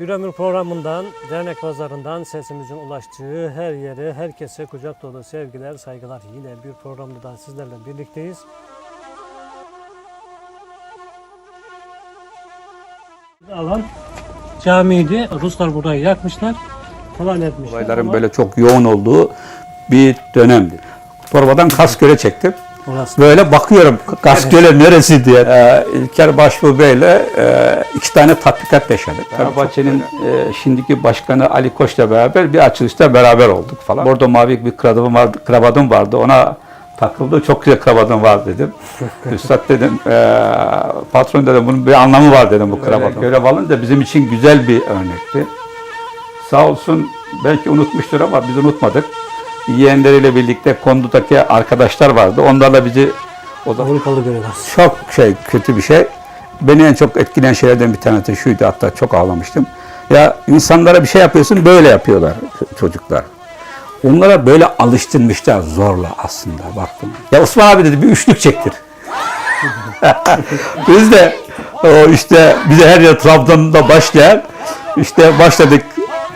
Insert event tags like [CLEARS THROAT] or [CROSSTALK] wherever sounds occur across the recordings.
Bir ömür programından, dernek pazarından sesimizin ulaştığı her yere, herkese kucak dolu sevgiler, saygılar. Yine bir programda da sizlerle birlikteyiz. Alan camiydi. Ruslar burayı yakmışlar. Falan etmişler. Olayların ama böyle çok yoğun olduğu bir dönemdi. Torbadan Kasgöl'e çektim. Orası Böyle bakıyorum Kasgöl'e neresi diye. Ee, İlker Başbuğ Bey'le e, iki tane tatbikat yaşadık. Fenerbahçe'nin e, şimdiki başkanı Ali Koç'la beraber bir açılışta beraber olduk falan. Orada mavi bir kravadım vardı, kravadım vardı. Ona takıldı. Çok güzel kravadım var dedim. [LAUGHS] Üstad dedim, e, patron dedim bunun bir anlamı var dedim bu kravatın. Görev alınca bizim için güzel bir örnekti. Sağ olsun belki unutmuştur ama biz unutmadık. Yeğenleriyle birlikte kondudaki arkadaşlar vardı. Onlarla bizi o zaman Avrupalı görüyorlar. çok şey kötü bir şey. Beni en çok etkileyen şeylerden bir tanesi şuydu hatta çok ağlamıştım. Ya insanlara bir şey yapıyorsun böyle yapıyorlar çocuklar. Onlara böyle alıştırmışlar zorla aslında baktım. Ya Osman abi dedi bir üçlük çektir. [LAUGHS] Biz de o işte bize her yer Trabzon'da başlayan işte başladık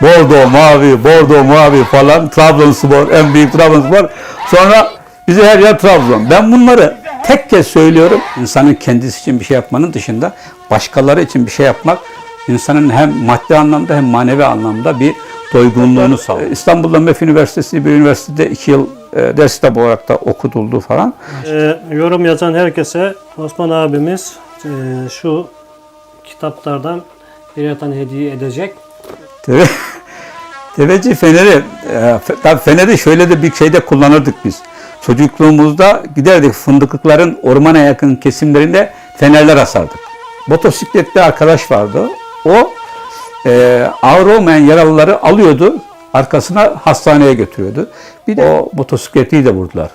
Bordo mavi, Bordo mavi falan Trabzonspor en büyük Trabzonspor. Sonra bize her yer Trabzon. Ben bunları tek kez söylüyorum. İnsanın kendisi için bir şey yapmanın dışında başkaları için bir şey yapmak insanın hem maddi anlamda hem manevi anlamda bir doygunluğunu sağlıyor. İstanbul'da MEF Üniversitesi bir üniversitede iki yıl e, ders kitabı olarak da okutuldu falan. Ee, yorum yazan herkese Osman abimiz e, şu kitaplardan birer tane hediye edecek. Deve, [LAUGHS] deveci feneri, e, tabii feneri şöyle de bir şeyde kullanırdık biz. Çocukluğumuzda giderdik fındıklıkların ormana yakın kesimlerinde fenerler asardık. Motosikletli arkadaş vardı. O e, ağır olmayan yaralıları alıyordu, arkasına hastaneye götürüyordu. Bir de o motosikleti de vurdular.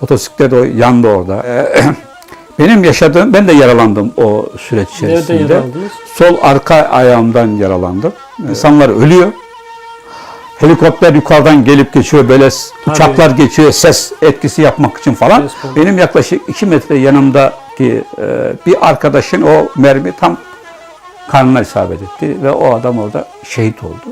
Motosiklet o yandı orada. E, [CLEARS THROAT] benim yaşadığım, ben de yaralandım o süreç Nerede içerisinde. yaralandınız? Sol arka ayağımdan yaralandım. İnsanlar ölüyor. Helikopter yukarıdan gelip geçiyor böyle Tabii. uçaklar geçiyor ses etkisi yapmak için falan. Benim yaklaşık 2 metre yanımdaki e, bir arkadaşın o mermi tam karnına isabet etti ve o adam orada şehit oldu.